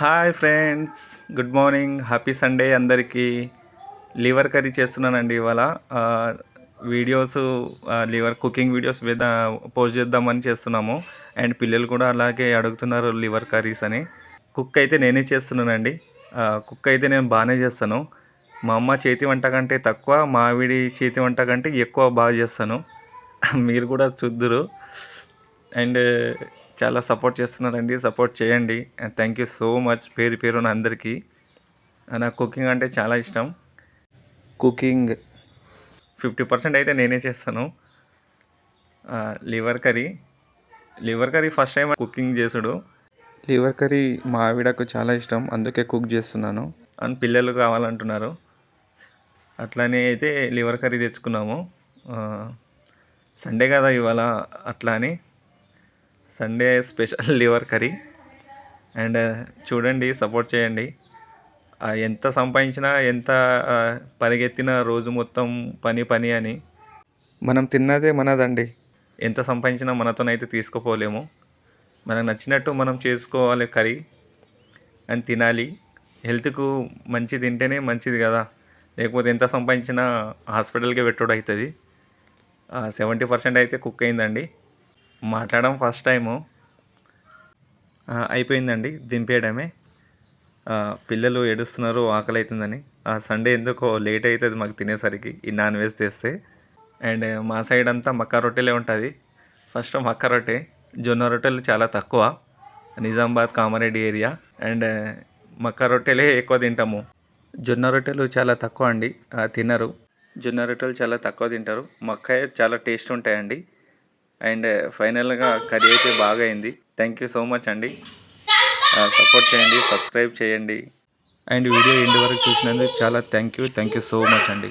Hi friends good morning. Happy Sunday అందరికీ. Liver curry చేస్తున్నానండి ఇవాళ. వీడియోస్ లివర్ కుకింగ్ వీడియోస్ మీద పోస్ట్ చేద్దామని చేస్తున్నాము. అండ్ పిల్లలు కూడా అలాగే అడుగుతున్నారు లివర్ కర్రీస్ అని. కుక్ అయితే నేనే చేస్తున్నానండి. కుక్ అయితే నేను బాగానే చేస్తాను. మా అమ్మ చేతి వంట కంటే తక్కువ మావిడి చేతి వంట కంటే ఎక్కువ బాగా చేస్తాను. మీరు కూడా చూద్దురు. అండ్ చాలా సపోర్ట్ చేస్తున్నారండి. సపోర్ట్ చేయండి. And thank you so much పేరు పేరున అందరికీ. నాకు కుకింగ్ అంటే చాలా ఇష్టం. కుకింగ్. ఫిఫ్టీ పర్సెంట్ అయితే నేనే చేస్తాను. Liver curry. Liver curry first time cooking చేసుడు. లివర్ కర్రీ మా ఆవిడకు చాలా ఇష్టం. అందుకే కుక్ చేస్తున్నాను. అండ్ పిల్లలు కావాలంటున్నారు. అట్లానే అయితే లివర్ కర్రీ తెచ్చుకున్నాము. సండే కదా ఇవాళ అట్లా అని Sunday special liver curry. And చూడండి సపోర్ట్ చేయండి. ఎంత సంపాదించినా ఎంత పరిగెత్తిన రోజు మొత్తం పని పని అని. మనం తిన్నదే మనదండి. ఎంత సంపాదించినా మనతోనైతే తీసుకుపోలేము. మనకు నచ్చినట్టు మనం చేసుకోవాలి కర్రీ. అని తినాలి. హెల్త్కు మంచి తింటేనే మంచిది కదా. లేకపోతే ఎంత సంపాదించినా హాస్పిటల్కే పెట్టుడు అవుతుంది. సెవెంటీ పర్సెంట్ అయితే కుక్ అయిందండి. మాట్లాడడం ఫస్ట్ టైము అయిపోయిందండి దింపేయడమే. పిల్లలు ఏడుస్తున్నారు ఆకలి అవుతుందని ఆ సండే ఎందుకో లేట్ అవుతుంది మాకు తినేసరికి ఈ నాన్ వెజ్ తెస్తే. అండ్ మా సైడ్ అంతా మక్క రొట్టెలే ఉంటుంది. ఫస్ట్ మక్క రొట్టె జొన్న రొట్టెలు చాలా తక్కువ. నిజామాబాద్ కామారెడ్డి ఏరియా. అండ్ మక్క రొట్టెలే ఎక్కువ తింటాము. జొన్న రొట్టెలు చాలా తక్కువ అండి తినరు. జొన్న రొట్టెలు చాలా తక్కువ తింటారు. మక్క చాలా టేస్ట్ ఉంటాయండి. అండ్ ఫైనల్గా కర్రీ అయితే బాగా అయింది థ్యాంక్ యూ సో మచ్ అండి సపోర్ట్ చేయండి సబ్స్క్రైబ్ చేయండి. అండ్ వీడియో ఎండ్ వరకు చూసినందుకు చాలా thank you thank you so much అండి.